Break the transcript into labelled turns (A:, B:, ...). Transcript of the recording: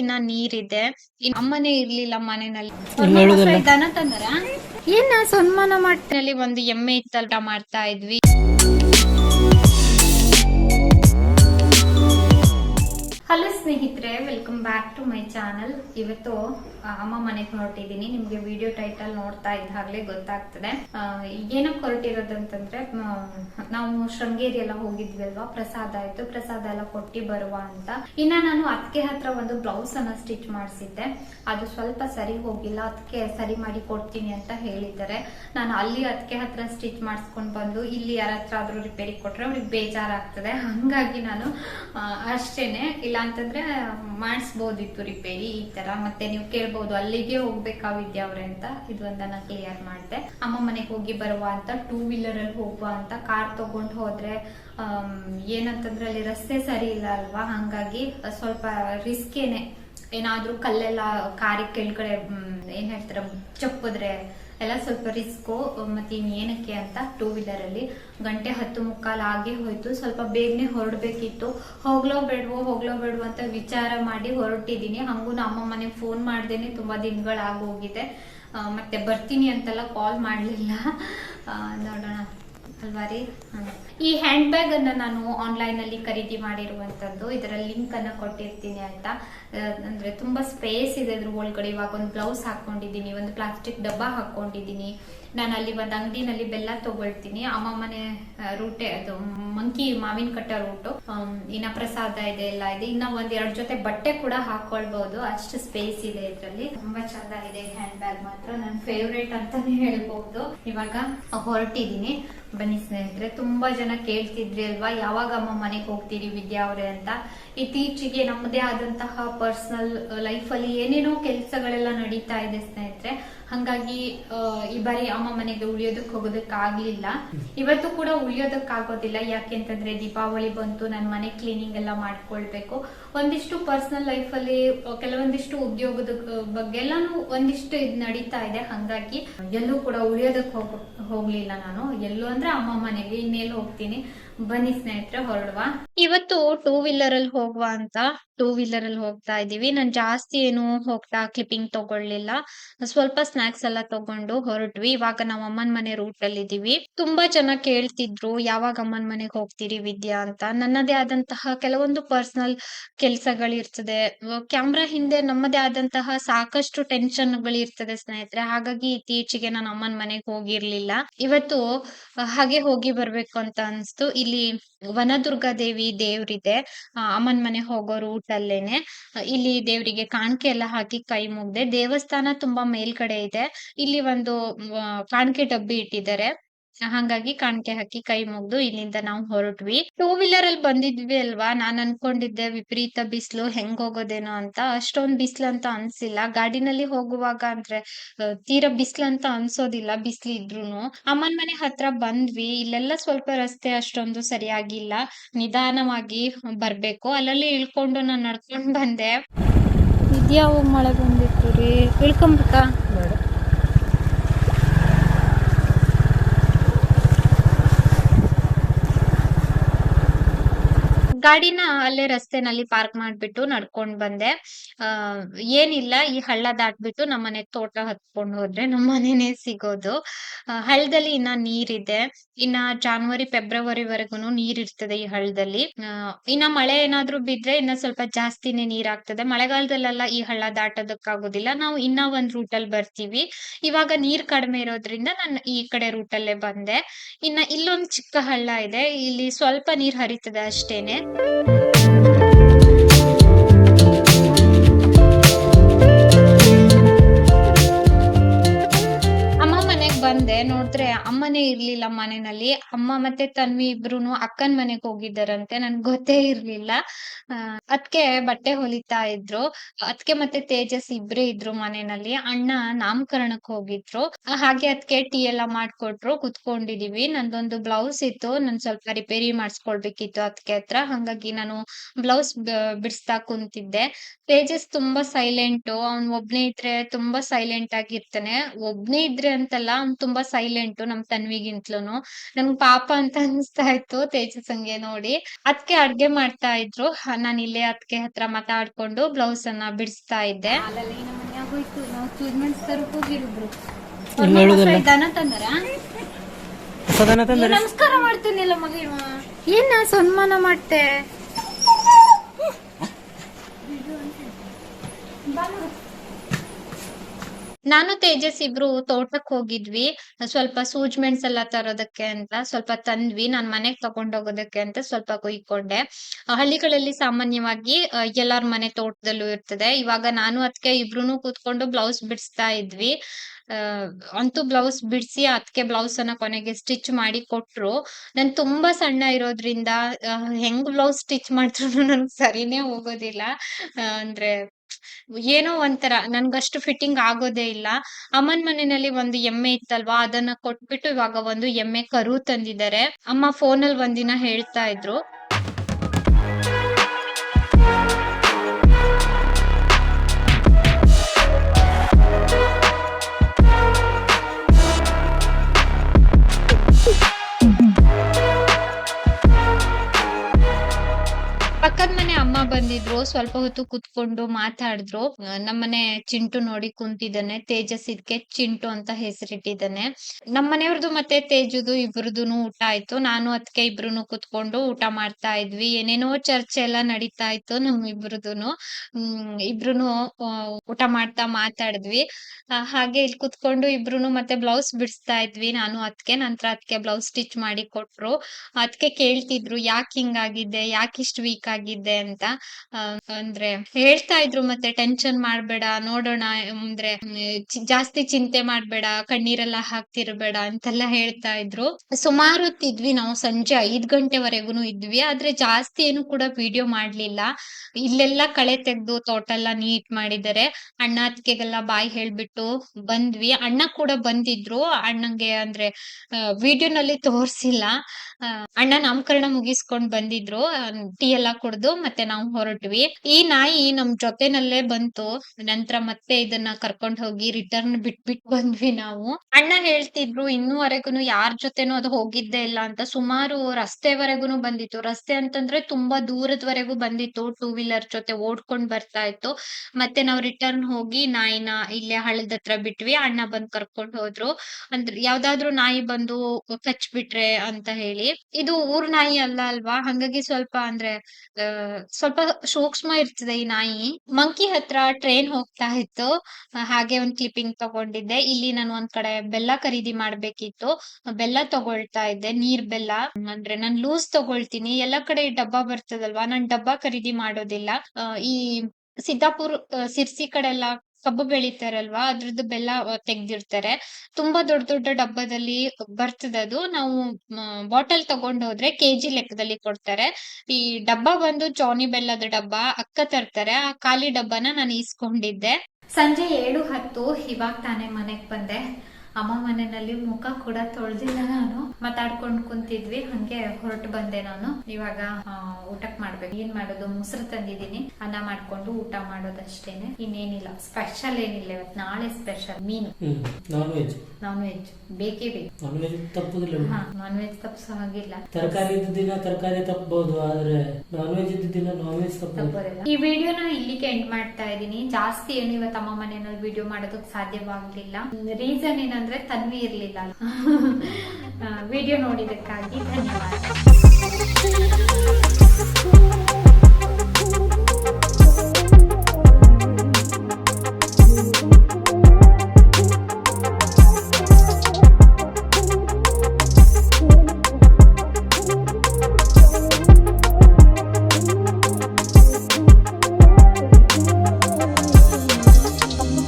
A: ಇನ್ನ ನೀರಿದೆ. ಇನ್ ಅಮ್ಮನೇ ಇರ್ಲಿಲ್ಲ ಮನೆಯಲ್ಲಿ.
B: ಹೇಳುದಿಲ್ಲ.
A: ದನ ತಂದರ?
B: ಏನ ಸನ್ಮಾನ ಮಾಡ್
A: ಮನೆಯಲ್ಲಿ ಒಂದು ಎಮ್ಮೆ ಇತ್ತಲ್ಲ ಮಾಡ್ತಾ ಇದ್ವಿ. ಹಲೋ ಸ್ನೇಹಿತರೆ welcome back to my channel ಇವತ್ತು ಅಮ್ಮ ಮನೆಗೆ ಹೊರಟಿದ್ದೀನಿ. ನಿಮ್ಗೆ ವಿಡಿಯೋ ಟೈಟಲ್ ನೋಡ್ತಾ ಇದ್ದಾಗಲೇ ಗೊತ್ತಾಗ್ತದೆ. ಏನಕ್ಕೆ ಹೊರಟಿರೋದಂತಂದ್ರೆ ಮ, ನಾವು ಶೃಂಗೇರಿ ಎಲ್ಲ ಹೋಗಿದ್ವಿ ಅಲ್ವಾ ಪ್ರಸಾದ ಆಯ್ತು. ಪ್ರಸಾದ ಎಲ್ಲ ಕೊಟ್ಟಿ ಬರುವ ಅಂತ. ಇನ್ನ ನಾನು ಅದಕ್ಕೆ ಹತ್ರ ಒಂದು ಬ್ಲೌಸ್ ಅನ್ನ ಸ್ಟಿಚ್ ಮಾಡಿಸಿದ್ದೆ. ಅದು ಸ್ವಲ್ಪ ಸರಿ ಹೋಗಿಲ್ಲ. ಅದಕ್ಕೆ ಸರಿ ಮಾಡಿ ಕೊಡ್ತೀನಿ ಅಂತ ಹೇಳಿದ್ದಾರೆ. ನಾನು ಅಲ್ಲಿ ಅದಕ್ಕೆ ಹತ್ರ ಸ್ಟಿಚ್ ಮಾಡಿಸ್ಕೊಂಡು ಬಂದು ಇಲ್ಲಿ ಯಾರ ಹತ್ರ ಆದ್ರೂ ರಿಪೇರಿ ಕೊಟ್ರೆ ಅವ್ರಿಗೆ ಬೇಜಾರಾಗ್ತದೆ. ಹಂಗಾಗಿ ನಾನು ಅಷ್ಟೇನೆ. ಇಲ್ಲ ಅಂತಂದ್ರೆ ಮಾಡಿಸ್ಬೋದಿತ್ತು ರಿಪೇರಿ ಈ ತರ. ಮತ್ತೆ ನೀವು ಕೇಳ್ಬೋದು, ಅಲ್ಲಿಗೆ ಹೋಗ್ಬೇಕಾ ವಿದ್ಯಾವ್ರೆ ಅಂತ. ಇದು ಒಂದನ್ನ ಕ್ಲಿಯರ್ ಮಾಡಿದೆ ಅಮ್ಮ ಮನೆಗೆ ಹೋಗಿ ಬರುವ ಅಂತ ಟೂ ವೀಲರ್ ಅಲ್ಲಿ ಹೋಗುವ ಅಂತ ಕಾರ್ ತಗೊಂಡು ಹೋದ್ರೆ ಏನಂತಂದ್ರೆ ಅಲ್ಲಿ ರಸ್ತೆ ಸರಿ ಇಲ್ಲ ಅಲ್ವಾ? ಹಂಗಾಗಿ ಸ್ವಲ್ಪ ರಿಸ್ಕೇನೆ ಏನಾದ್ರೂ ಕಲ್ಲೆಲ್ಲ ಕಾರಿಗೆ ಕೆಳಗಡೆ ಏನ್ ಹೇಳ್ತಾರೆ, ಚಪ್ಪಿದ್ರೆ ಎಲ್ಲ ಸ್ವಲ್ಪ ರಿಸ್ಕು ಮತ್ತೆ ಇನ್ನೇನಕ್ಕೆ ಏನಕ್ಕೆ ಅಂತ ಟೂ ವೀಲರ್ ಅಲ್ಲಿ ಗಂಟೆ ಹತ್ತು ಮುಕ್ಕಾಲು ಆಗೇ ಹೋಯ್ತು. ಸ್ವಲ್ಪ ಬೇಗನೆ ಹೊರಡ್ಬೇಕಿತ್ತು. ಹೋಗ್ಲೋ ಬೇಡವೋ ಹೋಗ್ಲೋ ಬೇಡವೋ ಅಂತ ವಿಚಾರ ಮಾಡಿ ಹೊರಟಿದ್ದೀನಿ. ಹಂಗೂ ನಮ್ಮ ಮನೆಗೆ ಫೋನ್ ಮಾಡ್ದೇನೆ ತುಂಬಾ ದಿನಗಳಾಗೋಗಿದೆ ಮತ್ತೆ ಬರ್ತೀನಿ ಅಂತೆಲ್ಲ ಕಾಲ್ ಮಾಡ್ಲಿಲ್ಲ. ನೋಡೋಣ. ಅಲ್ವಾ ಈ ಹ್ಯಾಂಡ್ ಬ್ಯಾಗ್ ಅನ್ನ ನಾನು ಆನ್ಲೈನ್ ಅಲ್ಲಿ ಖರೀದಿ ಮಾಡಿರುವಂತದ್ದು. ಇದರ ಲಿಂಕ್ ಅನ್ನ ಕೊಟ್ಟಿರ್ತೀನಿ ಅಂತ ಅಂದ್ರೆ ತುಂಬಾ ಸ್ಪೇಸ್ ಇದೆ ಅದ್ರ ಒಳಗಡೆ. ಇವಾಗ ಒಂದು ಬ್ಲೌಸ್ ಹಾಕೊಂಡಿದೀನಿ ಒಂದು ಪ್ಲಾಸ್ಟಿಕ್ ಡಬ್ಬ ಹಾಕೊಂಡಿದೀನಿ ನಾನು ಅಲ್ಲಿ ಒಂದು ಅಂಗಡಿನಲ್ಲಿ ಬೆಲ್ಲ ತಗೊಳ್ತೀನಿ. ಅಮ್ಮ ಮನೆ ರೂಟೆ ಅದು ಮಂಕಿ ಮಾವಿನ ಕಟ್ಟ ರೂಟು ಇನ್ನ ಪ್ರಸಾದ ಇದೆ, ಎಲ್ಲ ಇದೆ. ಇನ್ನ ಒಂದ್ ಎರಡ್ ಜೊತೆ ಬಟ್ಟೆ ಕೂಡ ಹಾಕೊಳ್ಬಹುದು ಅಷ್ಟು ಸ್ಪೇಸ್ ಇದೆ ಇದ್ರಲ್ಲಿ. ತುಂಬಾ ಚಂದ ಇದೆ ಹ್ಯಾಂಡ್ ಬ್ಯಾಗ್ ಮಾತ್ರ. ನನ್ ಫೇವ್ರೇಟ್ ಅಂತಾನೆ ಹೇಳ್ಬಹುದು ಇವಾಗ ಹೊರಟಿದೀನಿ ಬನ್ನಿ ಸ್ನೇಹಿತರೆ. ತುಂಬಾ ಜನ ಕೇಳ್ತಿದ್ರಿ ಅಲ್ವಾ? ಯಾವಾಗ ಅಮ್ಮ ಮನೆಗೆ ಹೋಗ್ತೀರಿ ವಿದ್ಯಾ ಅವ್ರೆ ಅಂತ. ಇತ್ತೀಚೆಗೆ ನಮ್ಮದೇ ಆದಂತಹ ಪರ್ಸನಲ್ ಲೈಫ್ ಅಲ್ಲಿ ಏನೇನೋ ಕೆಲಸಗಳೆಲ್ಲ ನಡೀತಾ ಇದೆ ಸ್ನೇಹಿತರೆ. ಹಂಗಾಗಿ ಈ ಬಾರಿ ಅಮ್ಮ ಮನೆಗೆ ಉಳಿಯೋದಕ್ಕೆ ಹೋಗೋದಕ್ಕೆ ಆಗ್ಲಿಲ್ಲ ಇವತ್ತು ಕೂಡ ಉಳಿಯೋದಕ್ ಆಗೋದಿಲ್ಲ ಯಾಕೆಂತಂದ್ರೆ ದೀಪಾವಳಿ ಬಂತು ನನ್ನ ಮನೆ ಕ್ಲೀನಿಂಗ್ ಎಲ್ಲ ಮಾಡ್ಕೊಳ್ಬೇಕು. ಒಂದಿಷ್ಟು ಪರ್ಸನಲ್ ಲೈಫ್ ಅಲ್ಲಿ ಕೆಲವೊಂದಿಷ್ಟು ಉದ್ಯೋಗದ ಬಗ್ಗೆ ಎಲ್ಲಾನು ಒಂದಿಷ್ಟು ಇದ್ ನಡೀತಾ ಇದೆ. ಹಂಗಾಗಿ, ಎಲ್ಲೂ ಕೂಡ ಉಳಿಯೋದಕ್ಕೆ ಹೋಗ್, ಹೋಗ್ಲಿಲ್ಲ ನಾನು. ಎಲ್ಲೂ ಅಂದ್ರೆ ಅಮ್ಮ ಮನೆಗೆ ಇನ್ನೆಲ್ಲಿ ಹೋಗ್ತೀನಿ. ಬನ್ನಿ ಸ್ನೇಹಿತರೆ, ಹೊರಡುವ. ಇವತ್ತು ಟೂ ವೀಲರ್ ಅಲ್ಲಿ ಹೋಗುವ ಅಂತ ಟೂ ವೀಲರ್ ಅಲ್ಲಿ ಹೋಗ್ತಾ ಇದೀವಿ ನಾನ್ ಜಾಸ್ತಿ ಏನು ಹೋಗ್ತಾ ಕ್ಲಿಪ್ಪಿಂಗ್ ತಗೊಳ್ಳಿಲ್ಲ. ಸ್ವಲ್ಪ ಸ್ನಾಕ್ಸ್ ಎಲ್ಲ ತಗೊಂಡು ಹೊರಟ್ವಿ. ಇವಾಗ ನಾವ್ ಅಮ್ಮನ್ ಮನೆ ರೂಟ್ ಅಲ್ಲಿ ಇದೀವಿ. ತುಂಬಾ ಜನ ಕೇಳ್ತಿದ್ರು, ಯಾವಾಗ ಅಮ್ಮನ್ ಮನೆಗೆ ಹೋಗ್ತೀರಿ ವಿದ್ಯಾ ಅಂತ. ನನ್ನದೇ ಆದಂತಹ ಕೆಲವೊಂದು ಪರ್ಸನಲ್ ಕೆಲ್ಸಗಳಿರ್ತದೆ ಕ್ಯಾಮ್ರಾ ಹಿಂದೆ ನಮ್ಮದೇ ಆದಂತಹ ಸಾಕಷ್ಟು ಟೆನ್ಷನ್ ಇರ್ತದೆ ಸ್ನೇಹಿತರೆ. ಹಾಗಾಗಿ ಇತ್ತೀಚೆಗೆ ನಾನು ಅಮ್ಮನ್ ಮನೆಗೆ ಹೋಗಿರ್ಲಿಲ್ಲ. ಇವತ್ತು ಹಾಗೆ ಹೋಗಿ ಬರ್ಬೇಕು ಅಂತ ಅನ್ಸ್ತು. ವನದುರ್ಗ ದೇವಿ ದೇವ್ರಿದೆ. ಅಮ್ಮನ್ ಮನೆ ಹೋಗೋ ರೂಟ್ ಅಲ್ಲೇನೆ ಇಲ್ಲಿ ದೇವರಿಗೆ ಕಾಣಿಕೆ ಎಲ್ಲ ಹಾಕಿ ಕೈ ಮುಗ್ದೆ. ದೇವಸ್ಥಾನ ತುಂಬಾ ಮೇಲ್ಗಡೆ ಇದೆ. ಇಲ್ಲಿ ಒಂದು ಕಾಣಿಕೆ ಡಬ್ಬಿ ಇಟ್ಟಿದ್ದಾರೆ. ಹಂಗಾಗಿ ಕಾಣಿಕೆ ಹಾಕಿ ಕೈ ಮುಗ್ದು ಇಲ್ಲಿಂದ ನಾವು ಹೊರಟ್ವಿ. ಟೂ ವೀಲರ್ ಅಲ್ಲಿ ಬಂದಿದ್ವಿ ಅಲ್ವಾ? ನಾನ್ ಅನ್ಕೊಂಡಿದ್ದೆ ವಿಪರೀತ ಬಿಸಿಲು ಹೆಂಗ್ ಹೋಗೋದೇನೋ ಅಂತ. ಅಷ್ಟೊಂದ್ ಬಿಸಿಲು ಅಂತ ಅನ್ಸಿಲ್ಲ. ಗಾಡಿನಲ್ಲಿ ಹೋಗುವಾಗ ಅಂದ್ರೆ ತೀರಾ ಬಿಸಿಲು ಅಂತ ಅನ್ಸೋದಿಲ್ಲ ಬಿಸಿಲು ಇದ್ರೂನು. ಅಮ್ಮನ್ ಮನೆ ಹತ್ರ ಬಂದ್ವಿ. ಇಲ್ಲೆಲ್ಲ ಸ್ವಲ್ಪ ರಸ್ತೆ ಅಷ್ಟೊಂದು ಸರಿಯಾಗಿಲ್ಲ. ನಿಧಾನವಾಗಿ ಬರ್ಬೇಕು. ಅಲ್ಲಲ್ಲಿ ಇಳ್ಕೊಂಡು ನಾನ್ ನಡ್ಕೊಂಡ್ ಬಂದೆ.
B: ಇದ್ಯಾವ ಮಳೆ ಬಂದಿತ್ತು ರೀ?
A: ಇಳ್ಕೊಂಬಿಟ್ಟ ಗಾಡಿನ ಅಲ್ಲೇ ರಸ್ತೆನಲ್ಲಿ ಪಾರ್ಕ್ ಮಾಡ್ಬಿಟ್ಟು ನಡ್ಕೊಂಡ್ ಬಂದೆ. ಆ, ಏನಿಲ್ಲ, ಈ ಹಳ್ಳ ದಾಟ್ಬಿಟ್ಟು ನಮ್ಮನೆ ತೋಟ ಹತ್ಕೊಂಡ್ ಹೋದ್ರೆ ನಮ್ಮನೆನೇ ಸಿಗೋದು. ಹಳ್ಳದಲ್ಲಿ ಇನ್ನ ನೀರಿದೆ. ಇನ್ನ ಜಾನ್ವರಿ, ಫೆಬ್ರವರಿ ವರೆಗೂನು ನೀರ್ ಇರ್ತದೆ ಈ ಹಳ್ಳದಲ್ಲಿ ಇನ್ನ ಮಳೆ ಏನಾದ್ರೂ ಬಿದ್ರೆ ಇನ್ನ ಸ್ವಲ್ಪ ಜಾಸ್ತಿನೇ ನೀರ್ ಆಗ್ತದೆ ಮಳೆಗಾಲದಲ್ಲೆಲ್ಲ ಈ ಹಳ್ಳ ದಾಟೋದಕ್ಕಾಗೋದಿಲ್ಲ. ನಾವು ಇನ್ನ ಒಂದ್ ರೂಟ್ ಅಲ್ಲಿ ಬರ್ತೀವಿ. ಇವಾಗ ನೀರ್ ಕಡಿಮೆ ಇರೋದ್ರಿಂದ ನಾನು ಈ ಕಡೆ ರೂಟ್ ಅಲ್ಲೇ ಬಂದೆ. ಇನ್ನ ಇಲ್ಲೊಂದ್ ಚಿಕ್ಕ ಹಳ್ಳ ಇದೆ. ಇಲ್ಲಿ ಸ್ವಲ್ಪ ನೀರ್ ಹರಿತದೆ ಅಷ್ಟೇನೆ. ಅಮ್ಮ ಬಂದೆ ನೋಡಿದ್ರೆ ಅಮ್ಮನೇ ಇರ್ಲಿಲ್ಲ ಮನೆಯಲ್ಲಿ. ಅಮ್ಮ ಮತ್ತೆ ತನ್ವಿ ಇಬ್ರುನು ಅಕ್ಕನ್ ಮನೆಗ್ ಹೋಗಿದ್ದಾರಂತೆ. ನನ್ಗ್ ಗೊತ್ತೇ ಇರ್ಲಿಲ್ಲ. ಅದಕ್ಕೆ ಅದ್ಕೆ ಬಟ್ಟೆ ಹೊಲಿತಾ ಇದ್ರು. ಅದ್ಕೆ ಮತ್ತೆ ತೇಜಸ್ ಇಬ್ರೇ ಇದ್ರು ಮನೆಯಲ್ಲಿ ಅಣ್ಣ ನಾಮಕರಣಕ್ ಹೋಗಿದ್ರು. ಹಾಗೆ ಅದ್ಕೆ ಟೀ ಎಲ್ಲ ಮಾಡ್ಕೊಟ್ರು. ಕುತ್ಕೊಂಡಿದೀವಿ. ನಂದೊಂದು ಬ್ಲೌಸ್ ಇತ್ತು. ನನ್ ಸ್ವಲ್ಪ ರಿಪೇರಿ ಮಾಡಿಸ್ಕೊಳ್ಬೇಕಿತ್ತು ಅದ್ಕೆ ಹತ್ರ. ಹಂಗಾಗಿ ನಾನು ಬ್ಲೌಸ್ ಬಿಡಿಸ್ತಾ ಕುಂತಿದ್ದೆ. ತೇಜಸ್ ತುಂಬಾ ಸೈಲೆಂಟ್ ಅವ್ನ್ ಒಬ್ನೇ ಇದ್ರೆ ತುಂಬಾ ಸೈಲೆಂಟ್ ಆಗಿರ್ತಾನೆ. ಒಬ್ನೇ ಇದ್ರೆ ಅಂತಲ್ಲ, ಅವ್ನ್ ತುಂಬಾ ಸೈಲೆಂಟ್ ನಮ್ ತನ್ವಿಗಿಂತ್ಲೂನು. ನಂಗ್ ನನ್ಗ್ ಪಾಪ ಅಂತ ಅನ್ಸ್ತಾ ಇತ್ತು ತೇಜಸ್ಸಂಗೆ ನೋಡಿ. ಅದಕ್ಕೆ ಅಡ್ಗೆ ಮಾಡ್ತಾ ಇದ್ರು. ನಾನು ಇಲ್ಲೇ ಅದಕ್ಕೆ ಹತ್ರ ಮಾತಾಡ್ಕೊಂಡು ಬ್ಲೌಸ್ ಅನ್ನ ಬಿಡಿಸ್ತಾ ಇದ್ದೆ. ನಮಸ್ಕಾರ ಮಾಡ್ತೀನಿಲ್ಲ ಮಗ.
B: ಏನ ಸನ್ಮಾನ ಮಾಡ್ತೆ?
A: ನಾನು ತೇಜಸ್ ಇಬ್ರು ತೋಟಕ್ ಹೋಗಿದ್ವಿ. ಸ್ವಲ್ಪ ಸೂಜ್ ಮೆಣಸ್ ಎಲ್ಲ ತರೋದಕ್ಕೆ ಅಂತ ಸ್ವಲ್ಪ ತಂದ್ವಿ. ನಾನ್ ಮನೆಗ್ ತಗೊಂಡೋಗೋದಕ್ಕೆ ಅಂತ ಸ್ವಲ್ಪ ಕೊಯ್ಕೊಂಡೆ. ಹಳ್ಳಿಗಳಲ್ಲಿ ಸಾಮಾನ್ಯವಾಗಿ ಎಲ್ಲಾರ್ ಮನೆ ತೋಟದಲ್ಲೂ ಇರ್ತದೆ. ಇವಾಗ ನಾನು ಅದಕ್ಕೆ ಇಬ್ರು ಕೂತ್ಕೊಂಡು ಬ್ಲೌಸ್ ಬಿಡಿಸ್ತಾ ಇದ್ವಿ. ಅಂತೂ ಬ್ಲೌಸ್ ಬಿಡಿಸಿ ಅದಕ್ಕೆ ಬ್ಲೌಸ್ ಅನ್ನ ಕೊನೆಗೆ ಸ್ಟಿಚ್ ಮಾಡಿ ಕೊಟ್ರು. ನನ್ ತುಂಬಾ ಸಣ್ಣ ಇರೋದ್ರಿಂದ ಹೆಂಗ್ ಬ್ಲೌಸ್ ಸ್ಟಿಚ್ ಮಾಡಿದ್ರು ನನ್ಗೆ ಸರಿನೇ ಹೋಗೋದಿಲ್ಲ. ಅಂದ್ರೆ ಏನೋ ಒಂಥರ, ನನ್ಗಷ್ಟು ಫಿಟ್ಟಿಂಗ್ ಆಗೋದೇ ಇಲ್ಲ. ಅಮ್ಮನ್ ಮನೆಯಲ್ಲಿ ಒಂದು ಎಮ್ಮೆ ಇತ್ತಲ್ವಾ, ಅದನ್ನ ಕೊಟ್ಬಿಟ್ಟು ಇವಾಗ ಒಂದು ಎಮ್ಮೆ ಕರು ತಂದಿದ್ದಾರೆ. ಅಮ್ಮ ಫೋನ್ ಅಲ್ಲಿ ಒಂದಿನ ಹೇಳ್ತಾ ಇದ್ರು. ಬಂದಿದ್ರು, ಸ್ವಲ್ಪ ಹೊತ್ತು ಕುತ್ಕೊಂಡು ಮಾತಾಡಿದ್ರು. ನಮ್ಮನೆ ಚಿಂಟು ನೋಡಿ ಕುಂತಿದ್ದಾನೆ, ತೇಜಸ್ ಇದಕ್ಕೆ ಚಿಂಟು ಅಂತ ಹೆಸರಿಟ್ಟಿದ್ದಾನೆ. ನಮ್ಮನೆಯವ್ರದ್ದು ಮತ್ತೆ ತೇಜುದು ಇಬ್ರದೂನು ಊಟ ಆಯ್ತು. ನಾನು ಅದಕ್ಕೆ ಇಬ್ರು ಕುತ್ಕೊಂಡು ಊಟ ಮಾಡ್ತಾ ಇದ್ವಿ. ಏನೇನೋ ಚರ್ಚೆ ಎಲ್ಲ ನಡೀತಾ ಇತ್ತು ನಮ್ ಇಬ್ರುದೂನು. ಹ್ಮ್, ಇಬ್ರುನು ಊಟ ಮಾಡ್ತಾ ಮಾತಾಡಿದ್ವಿ. ಹಾಗೆ ಇಲ್ಲಿ ಕುತ್ಕೊಂಡು ಇಬ್ರು ಮತ್ತೆ ಬ್ಲೌಸ್ ಬಿಡಿಸ್ತಾ ಇದ್ವಿ. ನಾನು ಅದಕ್ಕೆ ನಂತರ ಅದಕ್ಕೆ ಬ್ಲೌಸ್ ಸ್ಟಿಚ್ ಮಾಡಿ ಕೊಟ್ರು. ಅದಕ್ಕೆ ಕೇಳ್ತಿದ್ರು, ಯಾಕೆ ಹಿಂಗಾಗಿದೆ, ಯಾಕೆ ಇಷ್ಟು ವೀಕ್ ಆಗಿದೆ ಅಂತ. ಅಂದ್ರೆ ಹೇಳ್ತಾ ಇದ್ರು ಮತ್ತೆ ಟೆನ್ಷನ್ ಮಾಡ್ಬೇಡ, ನೋಡೋಣ, ಅಂದ್ರೆ ಜಾಸ್ತಿ ಚಿಂತೆ ಮಾಡ್ಬೇಡ, ಕಣ್ಣೀರೆಲ್ಲ ಹಾಕ್ತಿರ್ಬೇಡ ಅಂತೆಲ್ಲ ಹೇಳ್ತಾ ಇದ್ರು. ಸುಮಾರು ಹೊತ್ತಿದ್ವಿ ನಾವು, ಸಂಜೆ ಐದ್ ಗಂಟೆವರೆಗೂ ಇದ್ವಿ. ಆದ್ರೆ ಜಾಸ್ತಿ ಏನು ಕೂಡ ವಿಡಿಯೋ ಮಾಡ್ಲಿಲ್ಲ. ಇಲ್ಲೆಲ್ಲ ಕಳೆ ತೆಗ್ದು ತೋಟ ಎಲ್ಲ ನೀಟ್ ಮಾಡಿದ್ದಾರೆ. ಅಣ್ಣ, ಅತ್ತಿಗೆಗೆಲ್ಲ ಬಾಯ್ ಹೇಳ್ಬಿಟ್ಟು ಬಂದ್ವಿ. ಅಣ್ಣ ಕೂಡ ಬಂದಿದ್ರು. ಅಣ್ಣಂಗೆ ಅಂದ್ರೆ ವಿಡಿಯೋನಲ್ಲಿ ತೋರ್ಸಿಲ್ಲ. ಅಣ್ಣ ನಾಮಕರಣ ಮುಗಿಸ್ಕೊಂಡ್ ಬಂದಿದ್ರು. ಟೀ ಎಲ್ಲ ಕುಡ್ದು ಮತ್ತೆ ನಾವು ಹೊರಟ್ವಿ. ಈ ನಾಯಿ ನಮ್ ಜೊತೆನಲ್ಲೇ ಬಂತು. ನಂತರ ಮತ್ತೆ ಇದನ್ನ ಕರ್ಕೊಂಡ್ ಹೋಗಿ ರಿಟರ್ನ್ ಬಿಟ್ಬಿಟ್ ಬಂದ್ವಿ ನಾವು. ಅಣ್ಣ ಹೇಳ್ತಿದ್ರು ಇನ್ನೂವರೆಗೂ ಯಾರ್ ಜೊತೆನೂ ಅದು ಹೋಗಿದ್ದೆ ಇಲ್ಲ ಅಂತ. ಸುಮಾರು ರಸ್ತೆವರೆಗೂ ಬಂದಿತ್ತು. ರಸ್ತೆ ಅಂತಂದ್ರೆ ತುಂಬಾ ದೂರದವರೆಗೂ ಬಂದಿತ್ತು. ಟೂ ವೀಲರ್ ಜೊತೆ ಓಡ್ಕೊಂಡ್ ಬರ್ತಾ ಇತ್ತು. ಮತ್ತೆ ನಾವು ರಿಟರ್ನ್ ಹೋಗಿ ನಾಯಿನ ಇಲ್ಲೇ ಹಳ್ಳದ ಹತ್ರ ಬಿಟ್ವಿ. ಅಣ್ಣ ಬಂದ್ ಕರ್ಕೊಂಡ್ ಹೋದ್ರು. ಅಂದ್ರೆ ಯಾವ್ದಾದ್ರು ನಾಯಿ ಬಂದು ಕಚ್ಬಿಟ್ರೆ ಅಂತ ಹೇಳಿ. ಇದು ಊರ್ ನಾಯಿ ಅಲ್ಲ ಅಲ್ವಾ? ಹಂಗಾಗಿ ಸ್ವಲ್ಪ ಅಂದ್ರೆ ಆ, ಸ್ವಲ್ಪ ಸೂಕ್ಷ್ಮ ಇರ್ತದೆ ಈ ನಾಯಿ. ಮಂಕಿ ಹತ್ರ ಟ್ರೈನ್ ಹೋಗ್ತಾ ಇತ್ತು. ಹಾಗೆ ಒಂದ್ ಕ್ಲಿಪ್ಪಿಂಗ್ ತಗೊಂಡಿದ್ದೆ. ಇಲ್ಲಿ ನಾನು ಒಂದ್ ಕಡೆ ಬೆಲ್ಲ ಖರೀದಿ ಮಾಡ್ಬೇಕಿತ್ತು. ಬೆಲ್ಲ ತಗೊಳ್ತಾ ಇದ್ದೆ, ನೀರ್ ಬೆಲ್ಲ. ಅಂದ್ರೆ ನಾನ್ ಲೂಸ್ ತಗೊಳ್ತೀನಿ. ಎಲ್ಲಾ ಕಡೆ ಡಬ್ಬ ಬರ್ತದಲ್ವಾ? ನಾನ್ ಡಬ್ಬ ಖರೀದಿ ಮಾಡೋದಿಲ್ಲ. ಈ ಸಿದ್ದಾಪುರ್ ಸಿರ್ಸಿ ಕಡೆ ಎಲ್ಲ ಕಬ್ಬು ಬೆಳಿತಾರಲ್ವಾ, ಅದ್ರದ್ದು ಬೆಲ್ಲ ತೆಗ್ದಿರ್ತಾರೆ. ತುಂಬಾ ದೊಡ್ಡ ದೊಡ್ಡ ಡಬ್ಬದಲ್ಲಿ ಬರ್ತದದು ನಾವು ಬಾಟಲ್ ತಗೊಂಡ್ ಹೋದ್ರೆ ಕೆಜಿ ಲೆಕ್ಕದಲ್ಲಿ ಕೊಡ್ತಾರೆ. ಈ ಡಬ್ಬ ಬಂದು ಜೋನಿ ಬೆಲ್ಲದ ಡಬ್ಬ, ಅಕ್ಕ ತರ್ತಾರೆ. ಆ ಖಾಲಿ ಡಬ್ಬನ ನಾನು ಈಸ್ಕೊಂಡಿದ್ದೆ. ಸಂಜೆ ಏಳು ಹತ್ತು, ಇವಾಗ ತಾನೇ ಮನೆಗ್ ಬಂದೆ. ಅಮ್ಮ ಮನೆಯಲ್ಲಿ ಮುಖ ಕೂಡ ತೊಳ್ದಿಲ್ಲ ನಾನು. ಮಾತಾಡ್ಕೊಂಡು ಕುಂತಿದ್ವಿ ಹಂಗೆ ಹೊರಟು ಬಂದೆ ನಾನು. ಇವಾಗ ಊಟಕ್ ಮಾಡ್ಬೇಕು. ಏನ್ ಮಾಡೋದು? ಮೊಸರು ತಂದಿದೀನಿ ಅನ್ನ ಮಾಡ್ಕೊಂಡು ಊಟ ಮಾಡೋದಷ್ಟೇನೆ. ಇನ್ನೇನಿಲ್ಲ. ಸ್ಪೆಷಲ್ ಏನಿಲ್ಲ ಇವತ್ತು. ನಾಳೆ ಸ್ಪೆಷಲ್ ಮೀನು.
C: ನಾನ್ ವೆಜ್
A: ನಾನ್ ವೆಜ್ ಬೇಕೇ ಬೇಕು.
C: ನಾನ್ ವೆಜ್ ತಪ್ಪುದಿಲ್ಲ
A: ಹಾ ನಾನ್ ವೆಜ್ ತಪ್ಸೋ ಹಾಗಿಲ್ಲ
C: ತರಕಾರಿ ಇದ್ದ ದಿನ ತರಕಾರಿ ತಪ್ಪಬಹುದು ಆದ್ರೆ ನಾನ್ ವೆಜ್ ಇದ್ದ ದಿನ ನಾನ್ ವೆಜ್
A: ತಪ್ಪೋದಿಲ್ಲ. ಈ ವಿಡಿಯೋನ ಇಲ್ಲಿಗೆ ಎಂಡ್ ಮಾಡ್ತಾ ಇದೀನಿ ಜಾಸ್ತಿ ಏನು ಇವತ್ತು ಅಮ್ಮ ಮನೆಯಲ್ಲಿ ವಿಡಿಯೋ ಮಾಡೋದಕ್ಕೆ ಸಾಧ್ಯವಾಗ್ಲಿಲ್ಲ. ರೀಸನ್ ಏನಂದ್ರೆ ತನ್ವಿ ಇರಲಿಲ್ಲ. ವಿಡಿಯೋ ನೋಡಿದ್ದಕ್ಕಾಗಿ ಧನ್ಯವಾದ.